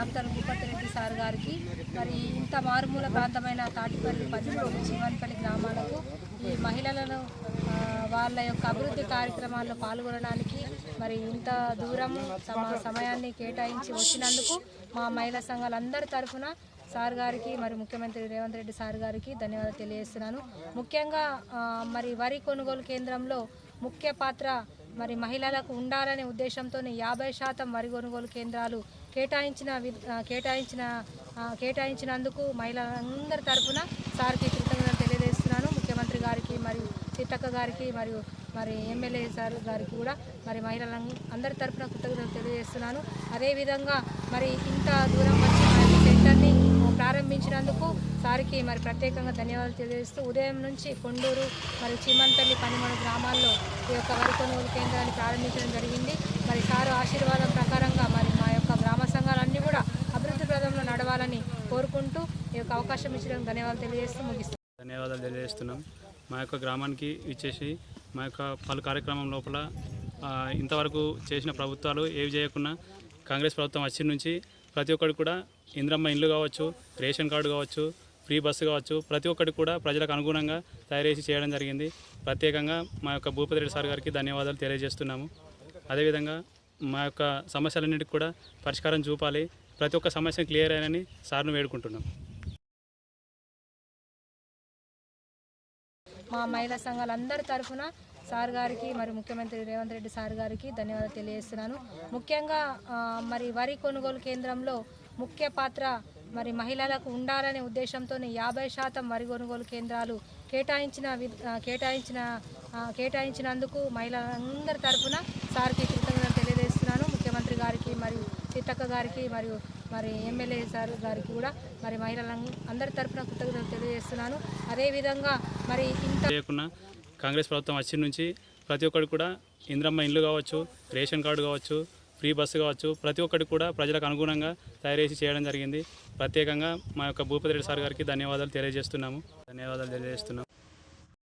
Sir గారికి మరి ఇంత మారుమూల ప్రాంతమైన తాటిపల్లి పచ్చిపల్లి జీవన్పల్లి గ్రామాలకు ఈ మహిళలను వాళ్ళ యొక్క అభివృద్ధి కార్యక్రమాల్లో పాల్గొనడానికి మరి ఇంత దూరము తమ సమయాన్ని కేటాయించి వచ్చినందుకు మా మహిళా సంఘాలందరి తరఫున సార్ గారికి మరి ముఖ్యమంత్రి రేవంత్ రెడ్డి సార్ గారికి ధన్యవాదాలు తెలియజేస్తున్నాను. ముఖ్యంగా మరి వరి కొనుగోలు కేంద్రంలో ముఖ్య పాత్ర మరి మహిళలకు ఉండాలనే ఉద్దేశంతో యాభై శాతం వరి కొనుగోలు కేంద్రాలు కేటాయించిన వి- కేటాయించిన కేటాయించినందుకు మహిళలందరి తరఫున సార్కి కృతజ్ఞతలు తెలియజేస్తున్నాను. ముఖ్యమంత్రి గారికి మరియు సీతక్క గారికి మరియు మరి ఎమ్మెల్యే సార్ గారికి కూడా మరి మహిళల అందరి తరఫున కృతజ్ఞతలు తెలియజేస్తున్నాను. అదేవిధంగా మరి ఇంత దూరం వచ్చి మరి సెంటర్ని ప్రారంభించినందుకు సార్కి మరి ప్రత్యేకంగా ధన్యవాదాలు తెలియజేస్తూ ఉదయం నుంచి కొండూరు మరి చీమంతల్లి పనిమడు గ్రామాల్లో ఈ యొక్క వరి కొనుగోలు కేంద్రాన్ని ప్రారంభించడం జరిగింది. మరి సారు ఆశీర్వాదం ప్రకారంగా మరి మా యొక్క గ్రామ సంఘాలన్నీ కూడా అభివృద్ధి ప్రదంలో నడవాలని మాకు అవకాశం ఇచ్చడానికి ధన్యవాదాలు తెలియజేస్తూ ముగిస్తాం ధన్యవాదాలు తెలియజేస్తున్నాం. మా యొక్క గ్రామానికి ఇచ్చేసి మా యొక్క పలు కార్యక్రమం లోపల ఇంతవరకు చేసిన ప్రభుత్వాలు ఏవి చేయకుండా కాంగ్రెస్ ప్రభుత్వం వచ్చిన నుంచి ప్రతి ఒక్కరు కూడా ఇంద్రమ్మ ఇండ్లు కావచ్చు రేషన్ కార్డు కావచ్చు ఫ్రీ బస్సు కావచ్చు ప్రతి ఒక్కటి కూడా ప్రజలకు అనుగుణంగా తయారేసి చేయడం జరిగింది. ప్రత్యేకంగా మా యొక్క భూపతి రెడ్డి సార్ గారికి ధన్యవాదాలు తెలియజేస్తున్నాము. అదేవిధంగా మా యొక్క సమస్యలన్నిటికి కూడా పరిష్కారం చూపాలి. ప్రతి ఒక్క సమస్య క్లియర్ అయినని సార్ను వేడుకుంటున్నాం. మా మహిళా సంఘాలందరి తరఫున సార్ గారికి మరి ముఖ్యమంత్రి రేవంత్ రెడ్డి సార్ గారికి ధన్యవాదాలు తెలియజేస్తున్నాను. ముఖ్యంగా మరి వరి కొనుగోలు కేంద్రంలో ముఖ్య పాత్ర మరి మహిళలకు ఉండాలనే ఉద్దేశంతో యాభై శాతం వరి కొనుగోలు కేంద్రాలు కేటాయించిన వి- కేటాయించిన కేటాయించినందుకు మహిళలందరి తరఫున సార్కి కృతజ్ఞతలు తెలియజేస్తున్నాను. ముఖ్యమంత్రి గారికి మరియు సీతక్క గారికి మరియు మరి ఎమ్మెల్యే సార్ గారికి కూడా మరి మహిళల అందరి తరఫున కృతజ్ఞతలు తెలియజేస్తున్నాను. అదేవిధంగా మరి ఇంత చేయకుండా కాంగ్రెస్ ప్రభుత్వం వచ్చిన నుంచి ప్రతి ఒక్కరు కూడా ఇంద్రమ్మ ఇల్లు కావచ్చు రేషన్ కార్డు కావచ్చు ఫ్రీ బస్సు కావచ్చు ప్రతి ఒక్కటి కూడా ప్రజలకు అనుగుణంగా తయారు చేయడం జరిగింది. ప్రత్యేకంగా మా యొక్క భూపతి రెడ్డి సార్ గారికి ధన్యవాదాలు తెలియజేస్తున్నాము. ధన్యవాదాలు తెలియజేస్తున్నాము.